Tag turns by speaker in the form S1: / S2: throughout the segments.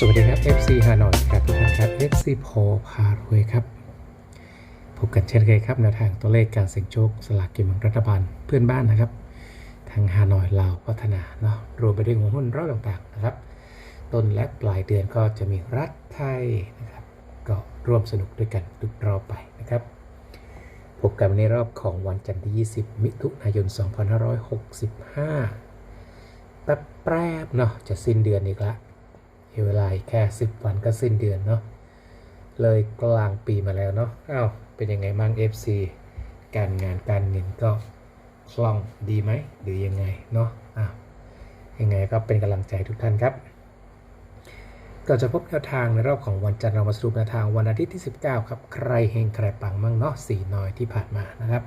S1: สวัสดีครับ FC ฮานอยครับทุกท่านครับ FC โพพารวยครับพบกันเช่นเคยครับแนวทางตัวเลขการเสี่ยงโชคสลากกินแบ่งรัฐบาลเพื่อนบ้านนะครับ ทางฮานอยลาวพัฒนาเนาะรวมไปด้วยหุ้นรอบต่างๆนะครับ ต้นและปลายเดือนก็จะมีรัฐไทยนะครับ ก็ร่วมสนุกด้วยกันทุกรอบไปนะครับพบกันในรอบของวันจันทร์ที่ 20 มิถุนายน 2565แป๊บๆเนาะจะสิ้นเดือนอีกละ อีเวลาแค่ 10 วันก็สิ้นเดือนเนาะเลยกลางปีมาแล้วเนาะอ้าวเป็นยังไงมั่ง FC การงานการเงินก็คล่องดีไหมหรือยังไงเนาะอ้าวยังไงก็เป็นกำลังใจทุกท่านครับก็จะพบแนวทางในรอบของวันจันทร์เรามาสรุปแนวทางวันอาทิตย์ที่ 19 ครับ ใครเฮงใครปังมั่งเนาะสี่น้อยที่ผ่านมานะครับ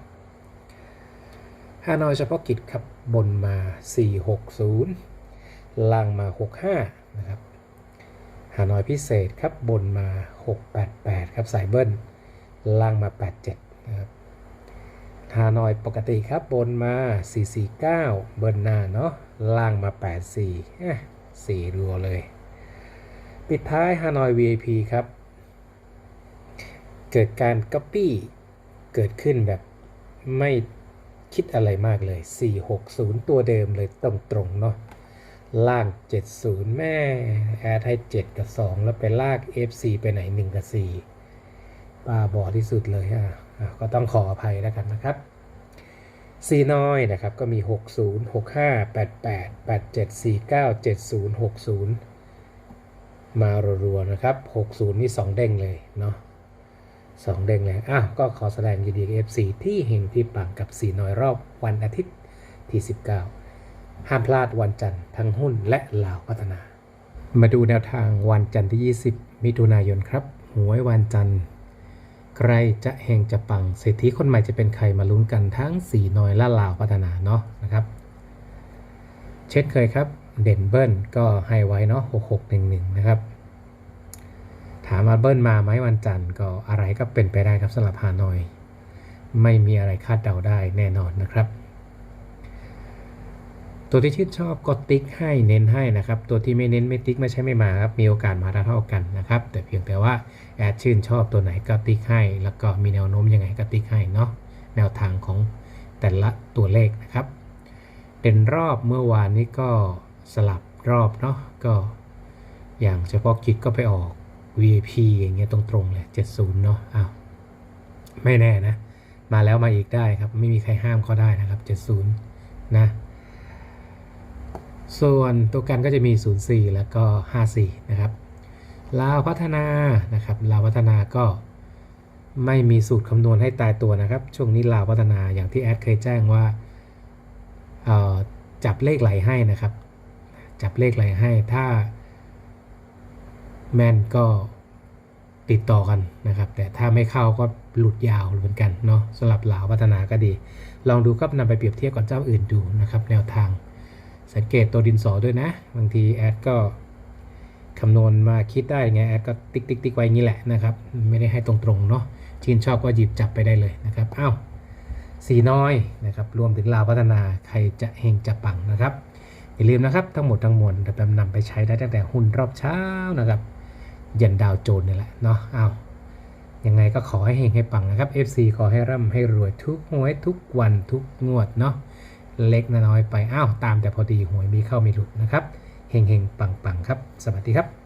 S1: ฮานอยเฉพาะกิจครับบนมา 460 ล่างมา 65 นะครับ ฮานอยพิเศษครับบนมา 688 ครับสายเบิ้ลล่างมา 87 นะครับฮานอยปกติครับบนมา 449 เบิ้ลหน้าเนาะล่างมา 84เอ๊ะสี่รัวเลย ปิดท้ายฮานอย VIP ครับ เกิดการก๊อปปี้เกิดขึ้นแบบไม่คิดอะไรมากเลย 460 ตัวเดิมเลยตรงๆเนาะ ลาง70 แม่แอดให้7 กับ 2 แล้วไปลาก FC ไปไหน 1 กับ 4 ป้าบอที่สุดเลยอะอะก็ต้องขออภัยแล้วกันนะครับซีน้อยนะครับ ก็มี 60 65 88 87 49 70 60 มารัวๆนะครับ 60 นี่ 2 เด้งเลยเนาะ2เด้งเลยอ้าวก็ขอแสดงยินดีกับ FC ที่เฮงที่ปังกับสีน้อยรอบวันอาทิตย์ที่ 19 ห้ามพลาดวันจันทร์ทั้งหุ้นและลาวพัฒนา มาดูแนวทางวันจันทร์ที่ 20 มิถุนายนครับ หวยวันจันทร์ ใครจะเฮงจะปังเศรษฐีคนใหม่จะเป็นใครมาลุ้นกันทั้งสีน้อยและลาวพัฒนาเนาะนะครับ เช่นเคยครับ เด่นเบิ้ลก็ให้ไว้เนาะ6611 นะครับ ถามมาเบิ้ลมาไหมวันจันทร์ก็อะไรก็เป็นไปได้ครับสำหรับฮานอย ไม่มีอะไรคาดเดาได้แน่นอนนะครับ ตัวที่ชื่นชอบก็ติ๊กให้เน้นให้นะครับ ตัวที่ไม่เน้นไม่ติ๊กไม่ใช่ไม่มาครับ มีโอกาสมาเท่ากันนะครับ แต่เพียงแต่ว่าแอดชื่นชอบตัวไหนก็ติ๊กให้ แล้วก็มีแนวโน้มยังไงก็ติ๊กให้เนาะ แนวทางของแต่ละตัวเลขนะครับเด่นรอบเมื่อวานนี้ก็สลับรอบเนาะ ก็อย่างเฉพาะกิจก็ไปออก VIP อย่างเงี้ยตรงๆเลย70 เนาะ อ้าว ไม่แน่นะ มาแล้วมาอีกได้ครับ ไม่มีใครห้ามเขาได้นะครับ 70 นะ ส่วนตัวกันก็จะมี 04 แล้วก็ 54 นะครับลาวพัฒนานะครับลาวพัฒนาก็ไม่มีสูตรคำนวณให้ตายตัวนะครับ ช่วงนี้ลาวพัฒนาอย่างที่แอดเคยแจ้งว่าเอ่อจับเลขไหลให้นะครับ จับเลขไหลให้ถ้าแม่นก็ติดต่อกันนะครับ แต่ถ้าไม่เข้าก็หลุดยาวเหมือนกันเนาะสำหรับลาวพัฒนาก็ดี ลองดูครับนำไปเปรียบเทียบกับเจ้าอื่นดูนะครับ แนวทาง สังเกตตัวดินสอด้วยนะ บางทีแอดก็คำนวณมาคิดได้ไงแอดก็ติ๊กติ๊กติ๊กไว้งี้แหละนะครับ ไม่ได้ให้ตรงๆเนาะชื่นชอบก็หยิบจับไปได้เลยนะครับอ้าวสีน้อยนะครับ รวมถึงลาวพัฒนาใครจะเฮงจะปังนะครับ อย่าลืมนะครับ ทั้งหมดทั้งมวลจะนำไปใช้ได้ตั้งแต่หุ้นรอบเช้านะครับยันดาวโจนนี่แหละเนาะอ้าวยังไงก็ขอให้เฮงให้ปังนะครับ FC ขอให้ร่ำให้รวยทุกหวยทุกวันทุกงวดเนาะ เล็กน้อยไป อ้าว ตามแต่พอดีหวยมีเข้ามีหลุดนะครับ เฮงเฮงปังปังครับ สวัสดีครับ